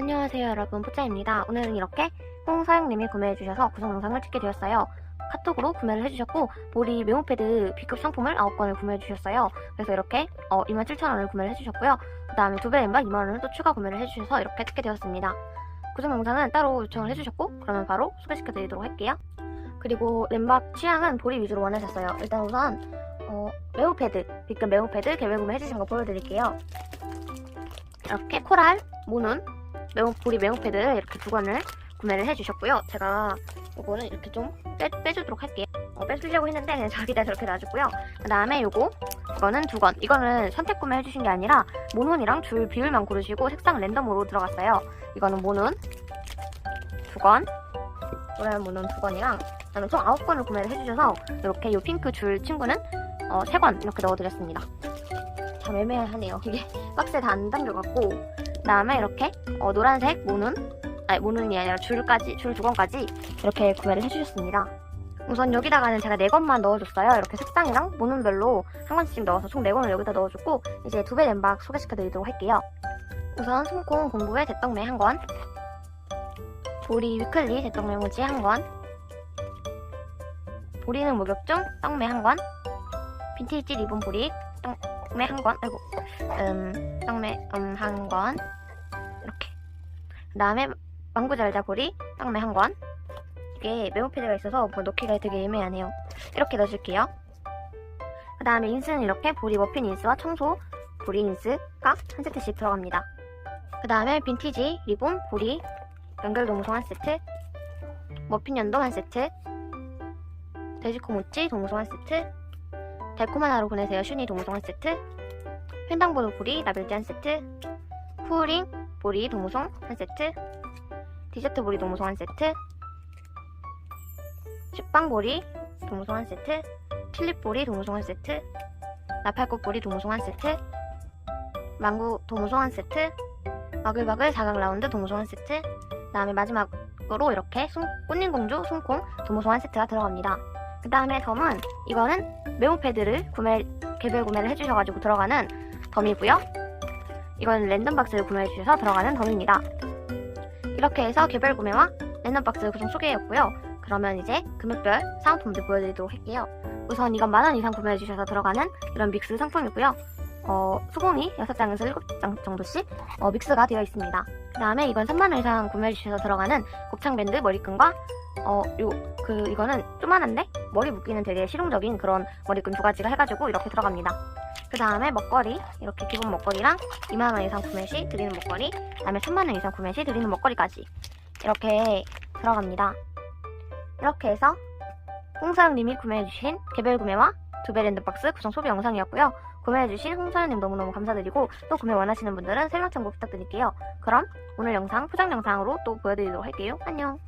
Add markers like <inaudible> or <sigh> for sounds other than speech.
안녕하세요 여러분 포짜입니다. 오늘은 이렇게 홍서영님이 구매해주셔서 구성 영상을 찍게 되었어요. 카톡으로 구매를 해주셨고 보리 메모패드 B급 상품을 9건을 구매해주셨어요. 그래서 이렇게 어, 27,000원을 구매를 해주셨고요. 그 다음에 두 배 엠박 2만원을 또 추가 구매를 해주셔서 이렇게 찍게 되었습니다. 구성 영상은 따로 요청을 해주셨고 그러면 바로 소개시켜드리도록 할게요. 그리고 램박 취향은 보리 위주로 원하셨어요. 일단 우선 어, 메모패드 B급 메모패드 개별 구매해주신 거 보여드릴게요. 이렇게 코랄, 모눈, 매운 보리 매운 패드를 이렇게 두 권을 구매를 해주셨고요. 제가 요거는 이렇게 좀 빼, 빼주도록 할게요. 어, 빼주려고 했는데 그냥 저기다 저렇게 놔줬고요. 그 다음에 요거 이거는 두 권. 이거는 선택 구매 해주신 게 아니라 모눈이랑 줄 비율만 고르시고 색상 랜덤으로 들어갔어요. 이거는 모눈 두 권, 노란 모눈 두 권이랑 그다음에 총 아홉 권을 구매를 해주셔서 이렇게 요 핑크 줄 친구는 어, 세 권 이렇게 넣어드렸습니다. 참 애매하네요. 이게 <laughs> 박스에 다 안 담겨갖고 그 다음에 이렇게 어, 노란색 모눈 아니 모눈이 아니라 줄까지 줄두 권까지 이렇게 구매를 해주셨습니다. 우선 여기다가는 제가 네 권만 넣어줬어요. 이렇게 색상이랑 모눈별로 한 권씩 넣어서 총네 권을 여기다 넣어줬고 이제 두 배 램박 소개시켜드리도록 할게요. 우선 송콩 공부의 대떡매 한 권, 보리 위클리 대떡매 무지 한 권, 보리는 목욕 중 떡매 한 권, 빈티지 리본 보리 떡매 한 권, 아이고 음, 떡매 음, 한 권, 이렇게. 그 다음에 망구잘자보리 떡매 한 권. 이게 메모 패드가 있어서 뭐 넣기가 되게 애매하네요. 이렇게 넣어줄게요. 그 다음에 인스는 이렇게 보리 머핀 인스와 청소 보리 인스가 한 세트씩 들어갑니다. 그 다음에 빈티지 리본 보리 연결 동무송 한 세트, 머핀 연동 한 세트, 돼지코 모찌 동무송 한 세트, 달콤한 하루 보내세요 슈니 동무송 한 세트, 횡당보도 보리 라벨지 한 세트, 쿠링 보리 동무송 한 세트, 디저트 보리 동무송 한 세트, 식빵 보리 동무송 한 세트, 튤립 보리 동무송 한 세트, 나팔꽃 보리 동무송 한 세트, 망고 동무송 한 세트, 바글바글 사각 라운드 동무송 한 세트, 그 다음에 마지막으로 이렇게 숨, 꽃님공주 숨콩 동무송 한 세트가 들어갑니다. 그 다음에 덤은 이거는 메모 패드를 구매 개별 구매를 해주셔가지고 들어가는 덤이고요. 이건 랜덤 박스를 구매해 주셔서 들어가는 덤입니다. 이렇게 해서 개별 구매와 랜덤 박스 구성 소개였고요. 그러면 이제 금액별 사은품들 보여드리도록 할게요. 우선 이건 만원 이상 구매해 주셔서 들어가는 이런 믹스 상품이고요. 어, 수공이 6장에서 7장 정도씩 어, 믹스가 되어 있습니다. 그 다음에 이건 3만원 이상 구매해 주셔서 들어가는 곱창밴드 머리끈과 어, 요, 그, 이거는 조만한데 머리 묶기는 되게 실용적인 그런 머리끈 두 가지가 해가지고 이렇게 들어갑니다. 그 다음에 먹거리 이렇게 기본 먹거리랑 2만원 이상 구매 시 드리는 먹거리 그 다음에 3만원 이상 구매 시 드리는 먹거리까지 이렇게 들어갑니다. 이렇게 해서 홍사영님이 구매해주신 개별 구매와 두배 랜드박스 구성 소비 영상이었고요. 구매해주신 홍사영님 너무너무 감사드리고 또 구매 원하시는 분들은 설명 참고 부탁드릴게요. 그럼 오늘 영상 포장 영상으로 또 보여드리도록 할게요. 안녕